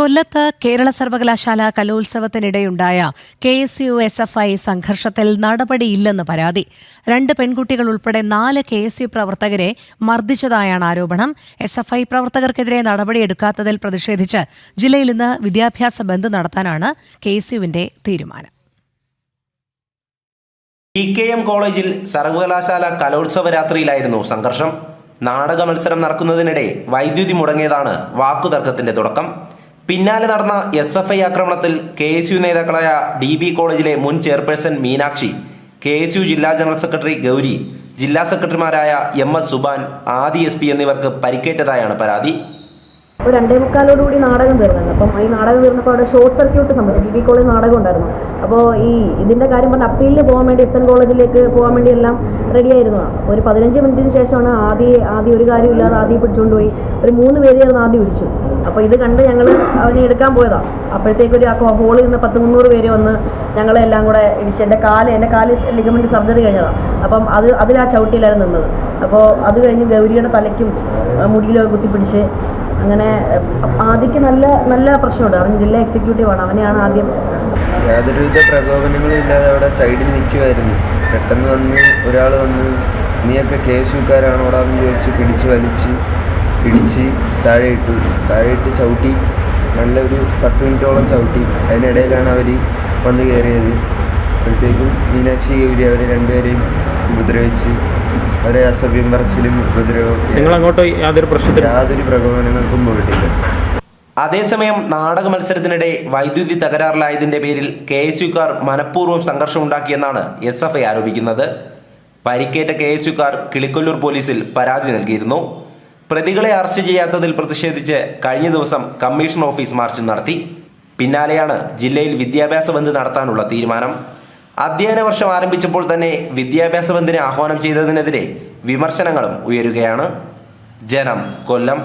കൊല്ലത്ത് കേരള സർവകലാശാല കലോത്സവത്തിനിടെയുണ്ടായ K S U S F I സംഘർഷത്തിൽ നടപടിയില്ലെന്ന് പരാതി. രണ്ട് പെൺകുട്ടികൾ ഉൾപ്പെടെ നാല് കെ എസ് യു പ്രവർത്തകരെ മർദ്ദിച്ചതായാണ് ആരോപണം. എസ് എഫ് ഐ പ്രവർത്തകർക്കെതിരെ നടപടിയെടുക്കാത്തതിൽ പ്രതിഷേധിച്ച് ജില്ലയിൽ ഇന്ന് വിദ്യാഭ്യാസ ബന്ദ് നടത്താനാണ് കെ എസ് യുവിന്റെ തീരുമാനം. ടി കെ എം കോളേജിൽ സർവകലാശാല കലോത്സവ രാത്രിയിലായിരുന്നു സംഘർഷം. നാടക മത്സരം നടക്കുന്നതിനിടെ വൈദ്യുതി മുടങ്ങിയതാണ് വാക്കുതർക്കത്തിന്റെ തുടക്കം. പിന്നാലെ നടന്ന എസ് എഫ് ഐ ആക്രമണത്തിൽ കെ എസ് യു നേതാക്കളായ ഡി ബി കോളേജിലെ മുൻ chairperson Meenakshi K S U ജില്ലാ ജനറൽ സെക്രട്ടറി ഗൗരി ജില്ലാ സെക്രട്ടറിമാരായ എം എസ് സുബാൻ ആദി എസ് പി എന്നിവർക്ക് പരിക്കേറ്റതായാണ് പരാതി. ഒരു രണ്ടേ മുക്കാലോടുകൂടി നാടകം തീർന്നു അപ്പം ഈ നാടകം തീർന്നപ്പോൾ അവിടെ ഷോർട്ട് സർക്യൂട്ട് സംഭവിച്ചു ഡി ബി കോളേജ് നാടകം ഉണ്ടായിരുന്നു. അപ്പോൾ ഈ ഇതിന്റെ കാര്യം പറഞ്ഞ അപ്പീലിന് പോകാൻ വേണ്ടി എസ് എൻ കോളേജിലേക്ക് പോകാൻ വേണ്ടി എല്ലാം റെഡി ആയിരുന്നു. ഒരു പതിനഞ്ച് മിനിറ്റിന് ശേഷമാണ് ആദ്യ ആദ്യം ഒരു കാര്യമില്ലാതെ ആദ്യം പിടിച്ചുകൊണ്ട് പോയി. ഒരു മൂന്ന് പേര് ചേർന്ന് ആദ്യം പിടിച്ചു. അപ്പോൾ ഇത് കണ്ട് ഞങ്ങൾ അവനെ എടുക്കാൻ പോയതാണ് അപ്പോഴത്തേക്ക് ഒരു ഹോളിൽ നിന്ന് പത്ത് മുന്നൂറ് പേര് വന്ന് ഞങ്ങളെ എല്ലാം കൂടെ ഇടിച്ച് എന്റെ കാൽ എന്റെ കാൽ ലിഗമെന്റ് സർജറി കഴിഞ്ഞതാണ് അപ്പം അത് അതിൽ ആ ചവിട്ടിയിലായിരുന്നു നിന്നത്. അപ്പോൾ അത് കഴിഞ്ഞ് ഗൗരിയുടെ തലയ്ക്കും മുടിയിലൊക്കെ കുത്തിപ്പിടിച്ച് അങ്ങനെ ആദ്യക്ക് നല്ല നല്ല പ്രശ്നമുണ്ട്. അവൻ ജില്ലാ എക്സിക്യൂട്ടീവാണ് അവനെയാണ് ആദ്യം യാതൊരുവിധ പ്രകോപനങ്ങളും ഇല്ലാതെ അവിടെ സൈഡിൽ നിൽക്കുമായിരുന്നു പെട്ടെന്ന് വന്ന് ഒരാൾ വന്ന് നീയൊക്കെ കേസ് എസ് ചോദിച്ച് പിടിച്ച് വലിച്ച് പിടിച്ച് താഴെ ഇട്ടു താഴെ ഇട്ട് ചവിട്ടി നല്ലൊരു പത്ത് മിനിറ്റോളം ചവിട്ടി. അതിനിടയിലാണ് അവർ വന്ന് കയറിയത്. അപ്പോഴത്തേക്കും മീനാക്ഷി ഗൗരി അവരെ രണ്ടുപേരെയും ഉപദ്രവിച്ച് അവരെ അസഭ്യം പറച്ചിലും ഉപദ്രവവും നിങ്ങൾ അങ്ങോട്ട് യാതൊരു പ്രശ്നത്തിലും യാതൊരു പ്രകോപനങ്ങൾക്കും പോയിട്ടില്ല. അതേസമയം നാടക മത്സരത്തിനിടെ വൈദ്യുതി തകരാറിലായതിന്റെ പേരിൽ കെ എസ് യുക്കാർ മനഃപൂർവം സംഘർഷമുണ്ടാക്കിയെന്നാണ് എസ് എഫ് ഐ ആരോപിക്കുന്നത്. പരിക്കേറ്റ കെ എസ് യുക്കാർ കിളിക്കൊല്ലൂർ പോലീസിൽ പരാതി നൽകിയിരുന്നു. പ്രതികളെ അറസ്റ്റ് ചെയ്യാത്തതിൽ പ്രതിഷേധിച്ച് കഴിഞ്ഞ ദിവസം കമ്മീഷൻ ഓഫീസ് മാർച്ച് നടത്തി. പിന്നാലെയാണ് ജില്ലയിൽ വിദ്യാഭ്യാസ ബന്ദ് നടത്താനുള്ള തീരുമാനം. അധ്യയന വർഷം ആരംഭിച്ചപ്പോൾ തന്നെ വിദ്യാഭ്യാസ ബന്ദിനെ ആഹ്വാനം ചെയ്തതിനെതിരെ വിമർശനങ്ങളും ഉയരുകയാണ്. ജനം കൊല്ലം.